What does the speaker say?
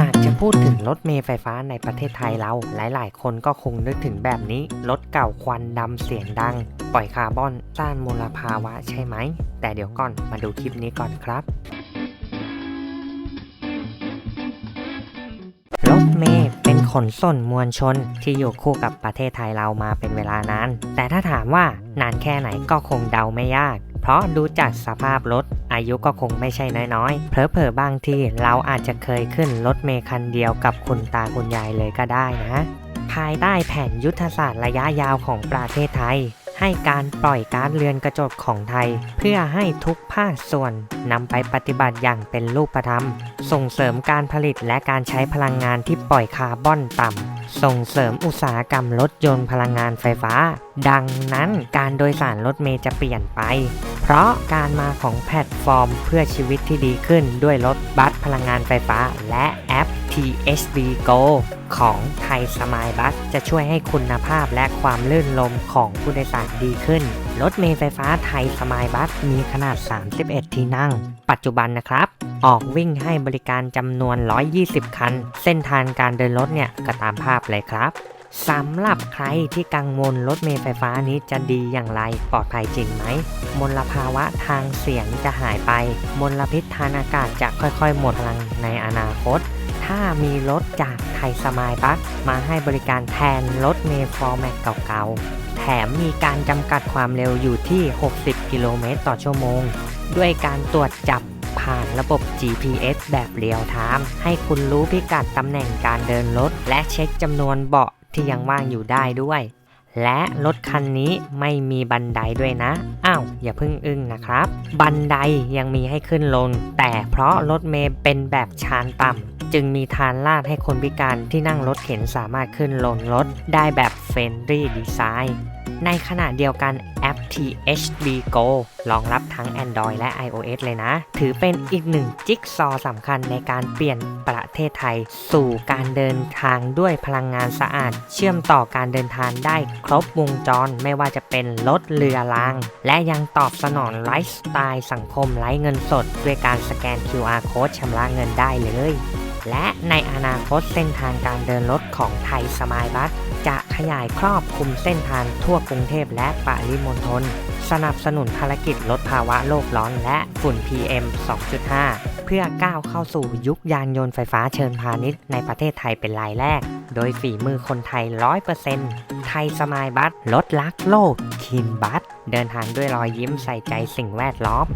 หากจะพูดถึงรถเมล์ไฟฟ้าในประเทศไทยเรา หลาย ๆ คนก็คงนึกถึงแบบนี้ รถเก่าควันดำเสียงดัง ปล่อยคาร์บอนต้านมลภาวะใช่ไหม แต่เดี๋ยวก่อนมาดูคลิปนี้ก่อนครับ รถเมล์เป็นขนส่งมวลชนที่อยู่คู่กับประเทศไทยเรามาเป็นเวลานาน แต่ถ้าถามว่านานแค่ไหนก็คงเดาไม่ยาก เพราะดูจากสภาพรถ อายุก็คงไม่ใช่น้อยๆเพอๆบางทีเราอาจจะเคยขึ้นรถเมคันเดียวกับคุณตาคุณยายเลยก็ได้นะ ภายใต้แผนยุทธศาสตร์ระยะยาวของประเทศไทย ให้การปล่อยกาซเรือนกระจกของไทย เพื่อให้ทุกภาคส่วนนำไปปฏิบัติอย่างเป็นรูปธรรม ส่งเสริมการผลิตและการใช้พลังงานที่ปล่อยคาร์บอนต่ำส่งเสริมอุตสาหกรรมรถยนต์พลังงานไฟฟ้า ดังนั้นการโดยสารรถเมล์จะเปลี่ยนไป เพราะการมาของแพลตฟอร์มเพื่อชีวิตที่ดีขึ้นด้วยรถบัสพลังงานไฟฟ้า และแอป THB Go ของไทยสมายบัสจะช่วยให้คุณภาพและความลื่นลมของผู้โดยสารดีขึ้น รถเมล์ไฟฟ้าไทยสมายบัสมีขนาด 31 ที่นั่ง ปัจจุบันนะครับ ออกวิ่งให้บริการจำนวน 120 คัน เส้นทางการเดินรถเนี่ยก็ตามภาพเลยครับ สำหรับใครที่กังวลรถเมล์ไฟฟ้านี้จะดีอย่างไรปลอดภัยจริงไหม มลภาวะทางเสียงจะหายไป มลพิษทางอากาศจะค่อยๆ หมดพลังในอนาคต ถ้ามีรถจากไทยสมายบัสมาให้บริการแทนรถเมล์ฟอร์แมตเก่าๆ แถมมีการจำกัดความเร็วอยู่ที่ 60 กิโลเมตรต่อชั่วโมง ด้วยการตรวจจับผ่านระบบ GPS แบบเรียลไทม์ให้คุณรู้พิกัดตำแหน่งการเดินรถและเช็คจำนวนเบาะ ที่ยังว่างอยู่ได้ด้วย และรถคันนี้ไม่มีบันไดด้วยนะ อ้าว อย่าเพิ่งอึ้งนะครับ บันไดยังมีให้ขึ้นลง แต่เพราะรถเมย์เป็นแบบชานต่ำจึงมีทานลาดให้คนพิการที่นั่งรถเข็นสามารถขึ้นลงรถได้แบบเฟรนดี้ดีไซน์ ในขณะเดียวกันแอป THB Go รองรับทั้ง Android และ iOS เลยนะ ถือเป็นอีกหนึ่งจิ๊กซอสำคัญในการเปลี่ยนประเทศไทย สู่การเดินทางด้วยพลังงานสะอาด เชื่อมต่อการเดินทางได้ครบวงจรไม่ว่าจะเป็นรถเรือราง และยังตอบสนองไลฟ์สไตล์สังคมไร้เงินสด ด้วยการสแกน QR Code ชำระเงินได้เลย และในอนาคตเส้นทางการเดินรถของไทยสมายบัส จะขยายครอบคลุมเส้นทางทั่วกรุงเทพและปริมณฑลสนับสนุนภารกิจลดภาวะโลกร้อนและฝุ่น PM 2.5 เพื่อก้าวเข้าสู่ยุคยานยนต์ไฟฟ้าเชิงพาณิชย์ในประเทศไทยเป็นรายแรก โดยฝีมือคนไทย 100%ไทยสมายบัสลดลักโลกคินบัส เดินทางด้วยรอยยิ้มใส่ใจสิ่งแวดล้อม